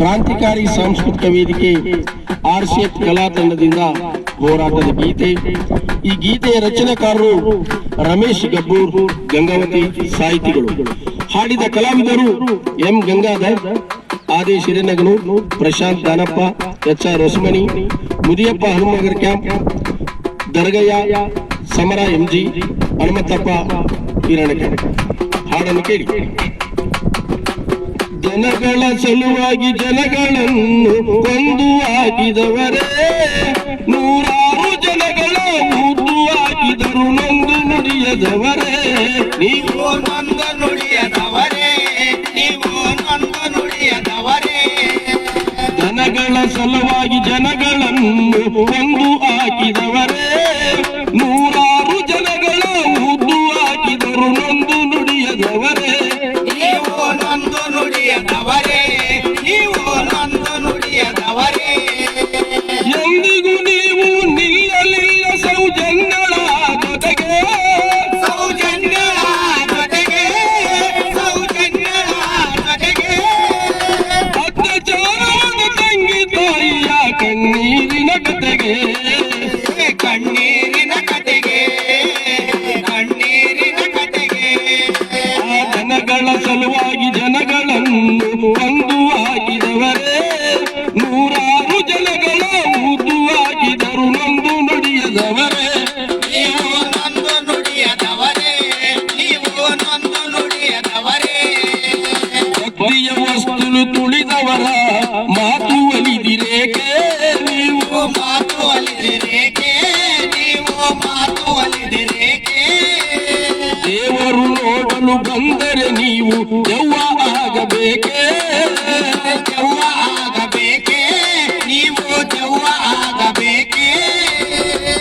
ಕ್ರಾಂತಿಕಾರಿ ಸಾಂಸ್ಕೃತಿಕ ವೇದಿಕೆ ಆರ್ಸಿಎಫ್ ಕಲಾ ತಂಡದಿಂದ ಹೋರಾಟದ ಗೀತೆ. ಈ ಗೀತೆಯ ರಚನೆಕಾರರು ರಮೇಶ್ ಗಬ್ಬೂರ್, ಗಂಗಾವತಿ ಸಾಹಿತಿಗಳು. ಹಾಡಿದ ಕಲಾವಿದರು M. Gangadhar, Aadesh Hirenaganu, Prashanth Danappa, H. R. Hosamani Mudiyappa Hanumanagar camp, Dargayya, ಸಮರ ಎಂಜಿ ಹನುಮಂತಪ್ಪ ಹಿರಣ್ಯ ಹಾಡನ್ನು ಕೇಳಿ. ಜನಗಳ ಸಲುವಾಗಿ ಜನಗಳನ್ನು ಕೊಂದು ಹಾಕಿದವರೇ ನೂರಾರು ಜನಗಳ ಮುದ್ದು ಹಾಕಿದರು ನೊಂದು ನುಡಿಯದವರೇ. ನೀವು ನೀವು ಕೊಂದು ಹಾಕಿದವರೇ ನೂರಾರು ಜನಗಳ ಹಾಕಿದರು ನೊಂದು ನುಡಿಯದವರೇ. ನೀವು ನೊಂದು ನುಡಿಯದವರೇ. ನೀವು ನೊಂದು ನುಡಿಯದವರೇ. ಭಕ್ತಿಯ ವಸ್ತುಲು ತುಳಿದವರ ಮಾತು ಅಲಿದಿರೇಕೆ ನೀವು ಮಾತು ಅಲಿದಿರೇಕೆ ನೀವು ಮಾತು ಅಲಿದಿರೇಕೆ ದೇವರು ನೋಡಲು ಬಂದರೆ ನೀವು ದೆವ್ವ ಆಗಬೇಕೇ ದೆವ್ವ ಆಗಬೇಕೆ ನೀವು ದೆವ್ವ ಆಗಬೇಕೆ.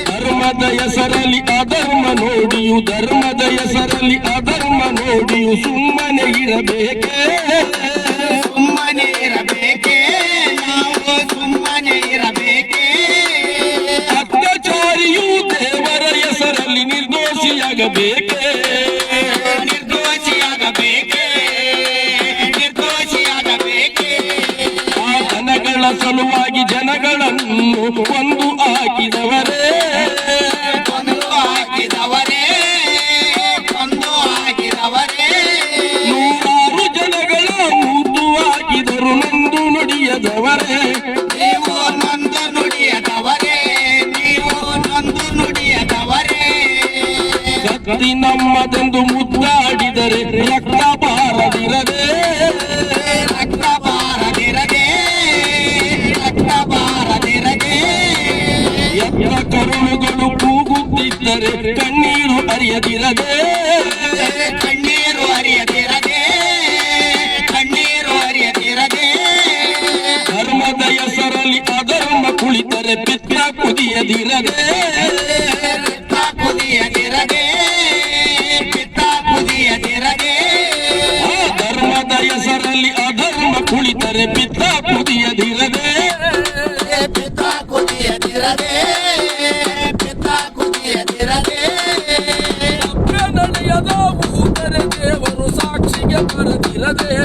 ಧರ್ಮದ ಹೆಸರಲ್ಲಿ ಅಧರ್ಮ ನೋಡಿಯು ಧರ್ಮದ ಹೆಸರಲ್ಲಿ ಅಧರ್ಮ ನೋಡಿಯು ಸುಮ್ಮನೆ ಇರಬೇಕೆ. ಸುಮ್ಮನೆ ಇರಬೇಕೆ ನಾವು ಸುಮ್ಮನೆ ಇರಬೇಕೆ. ಅತ್ಯಾಚಾರಿಯು ದೇವರ ಹೆಸರಲ್ಲಿ ನಿರ್ದೋಷಿಯಾಗಬೇಕೇ ನಿರ್ದೋಷಿಯಾಗಬೇಕೆ. ಸಲುವಾಗಿ ಒಂದು ಕೊಂದು ಹಾಕಿದವರೇ ಒಂದು ಹಾಕಿದವರೇ ಒಂದು ಹಾಕಿದವರೇ. ನೂರಾರು ಜನಗಳ ಮುದ್ದು ಹಾಕಿದರು ನಂದು ನುಡಿಯದವರೇ. ನೀವು ನಂದು ನುಡಿಯದವರೇ ನೀವು ನಂದು ನುಡಿಯದವರೇ. ಕತ್ತಿ ನಮ್ಮದೆಂದು ಮುದ್ದಾಡಿದರೆ ರಕ್ತ ಬಾರದಿರದೆ ಕೂಗುತ್ತಿದ್ದರೆ ಕಣ್ಣೀರು ಹರಿಯದಿರದೆ ಕಣ್ಣೀರು ಹರಿಯದಿರದೆ ಕಣ್ಣೀರು ಹರಿಯದಿರದೆ ಧರ್ಮದ ಹೆಸರಲ್ಲಿ ಅಧರ್ಮ ಕುಳಿತರೆ ಪಿತ್ತ ಕುದಿಯದಿರದೆ ಪಿತ್ತ ಕುದಿಯದಿರದೆ ಪಿತ್ತ ಕುದಿಯದಿರದೆ ಆ ಧರ್ಮದ ಹೆಸರಲ್ಲಿ ಅಧರ್ಮ ಕುಳಿತರೆ ಪಿತ್ತ ಕುದಿಯದಿರದೆ ಊದರೆ ದೇವರು ಸಾಕ್ಷಿಗೆ ಬರದಿರದೆ.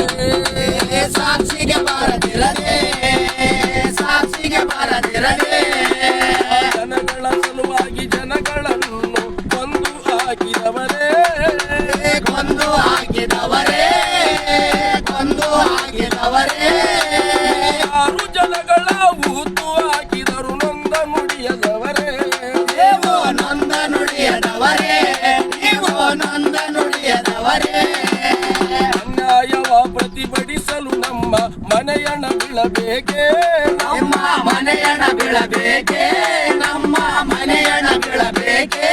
ಸಾಕ್ಷಿಗೆ ಬರದಿರದೆ. ಸಾಕ್ಷಿಗೆ ಬರದಿರದೆ. ಜನಗಳ ಸಲುವಾಗಿ ಜನಗಳನ್ನು ಕೊಂದು ಹಾಕಿದವರೇ. ಕೊಂದು ಹಾಕಿದವರೇ. ಕೊಂದು ಹಾಕಿದವರೇ. ಯಾರು ಜನಗಳ ಊತು ಬೀಳಬೇಕೇ? ನಮ್ಮ ಮನೆಯಣ ಬೀಳಬೇಕೆ? ನಮ್ಮ ಮನೆಯಣ ಬೀಳಬೇಕೆ?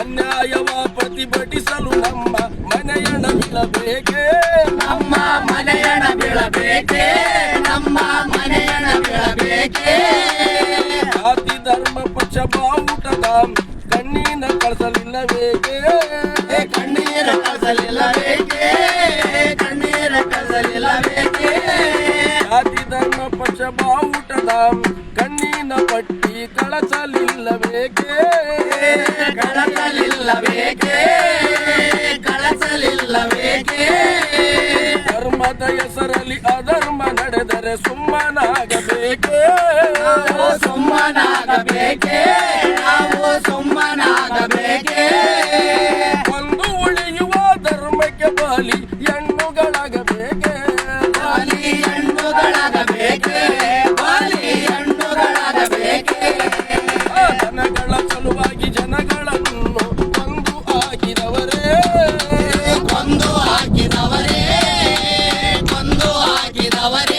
ಅನ್ಯಾಯವ ಪ್ರತಿಭಟಿಸಲು ನಮ್ಮ ಮನೆಯಣ ಬೀಳಬೇಕೆ? ನಮ್ಮ ಮನೆಯಣ ಬೀಳಬೇಕೆ? ಕಣ್ಣಿನ ಪಟ್ಟಿ ಕಳಸಲಿಲ್ಲಬೇಕೇ? ಕಳಸಲಿಲ್ಲಬೇಕೆ? ಕಳಸಲಿಲ್ಲಬೇಕೆ? ಧರ್ಮದ ಹೆಸರಲ್ಲಿ ಅಧರ್ಮ ನಡೆದರೆ ಸುಮ್ಮನಾಗಬೇಕೇ? ಸುಮ್ಮನಾಗಬೇಕೇ? 触い